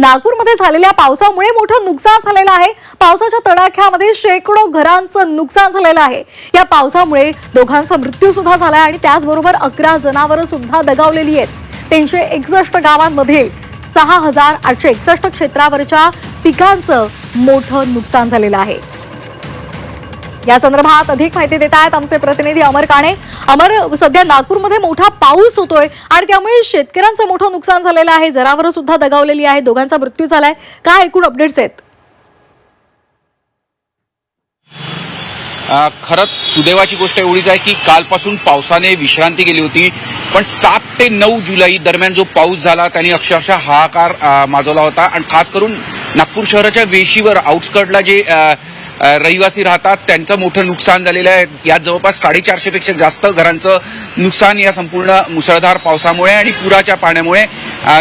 नागपूरमध्ये झालेल्या पावसामुळे मोठं नुकसान झालेलं आहे. पावसाच्या तडाख्यामध्ये शेकडो घरांचं नुकसान झालेलं आहे. या पावसामुळे दोघांचा मृत्यू सुद्धा झालाय आणि त्याचबरोबर अकरा जनावरं सुद्धा दगावलेली आहेत. तीनशे एकसष्ट गावांमध्ये सहा हजार आठशे एकसष्ट क्षेत्रावरच्या पिकांचं मोठं नुकसान झालेलं आहे. या संदर्भात अधिक माहिती देत आहेत आमचे प्रतिनिधी अमर काणे. अमर सध्या नागपूरमध्ये मोठा पाऊस होतोय आणि त्यामुळे शेतकऱ्यांचं मोठं नुकसान झालेलं आहे. जनावरं सुद्धा दगावलेली आहे दोघांचा मृत्यू झालाय. काय एकूण अपडेट्स आहेत? खरंच सुदैवाची गोष्ट एवढीच आहे की कालपासून पावसाने विश्रांती गेली होती. पण सात ते नऊ जुलै दरम्यान जो पाऊस झाला त्यांनी अक्षरशः हाहाकार माजवला होता. आणि खास करून नागपूर शहराच्या वेशीवर आउटस्कर्टला जे रहिवासी राहतात. त्यांचं मोठं नुकसान झालेलं आहे. यात जवळपास साडेचारशेपेक्षा जास्त घरांचं नुकसान या संपूर्ण मुसळधार पावसामुळे आणि पुराच्या पाण्यामुळे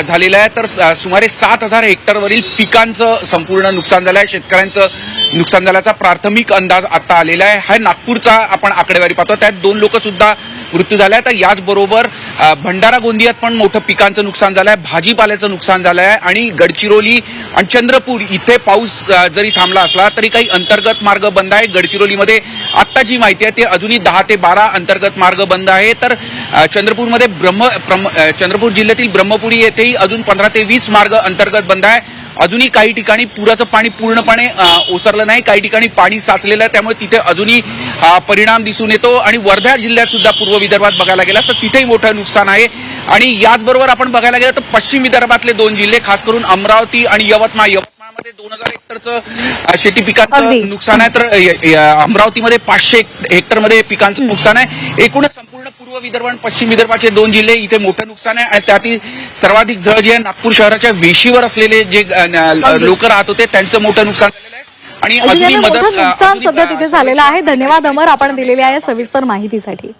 झालेलं आहे. तर सुमारे सात हजार हेक्टरवरील पिकांचं संपूर्ण नुकसान झालं आहे शेतकऱ्यांचं नुकसान झाल्याचा प्राथमिक अंदाज आता आलेला आहे. हा नागपूरचा आपण आकडेवारी पाहतो. त्यात दोन लोक सुद्धा मृत्यू झाला तर याचबरोबर भंडारा गोंदियात पण मोठं पिकांचं नुकसान झालं आहे भाजीपाल्याचं नुकसान झालं आहे आणि गडचिरोली आणि चंद्रपूर इथे पाऊस जरी थांबला असला तरी काही अंतर्गत मार्ग बंद आहे. गडचिरोलीमध्ये आत्ता जी माहिती आहे ते अजूनही दहा ते बारा अंतर्गत मार्ग बंद आहे. तर चंद्रपूरमध्ये ब्रह्म चंद्रपूर जिल्ह्यातील ब्रह्मपुरी येथेही अजून पंधरा ते वीस मार्ग अंतर्गत बंद आहे. अजूनही काही ठिकाणी पुराचं पाणी पूर्णपणे ओसरलं नाही. काही ठिकाणी पाणी साचलेलं आहे. त्यामुळे तिथे अजूनही परिणाम दिसून येतो आणि वर्धा जिल्ह्यात सुद्धा पूर्व विदर्भात बघायला गेला तर तिथेही मोठं नुकसान आहे. आणि याचबरोबर आपण बघायला गेलं तर पश्चिम विदर्भातले दोन जिल्हे खास करून अमरावती आणि यवतमाळ. यवतमाळमध्ये दोन हजार हेक्टरचं शेती. पिकांचं नुकसान आहे. तर अमरावतीमध्ये पाचशे हेक्ट- हेक्टरमध्ये पिकांचं नुकसान आहे. एकूणच संपूर्ण पूर्व विदर्भ आणि पश्चिम विदर्भाचे दोन जिल्हे इथे मोठं नुकसान आहे. आणि त्यातील सर्वाधिक जळ जे नागपूर शहराच्या वेशीवर असलेले जे. लोक राहत होते त्यांचं मोठं नुकसान झालेलं आहे. आणि मोठं नुकसान सध्या तिथे झालेलं आहे. धन्यवाद अमर. आपण दिलेल्या या सविस्तर माहितीसाठी.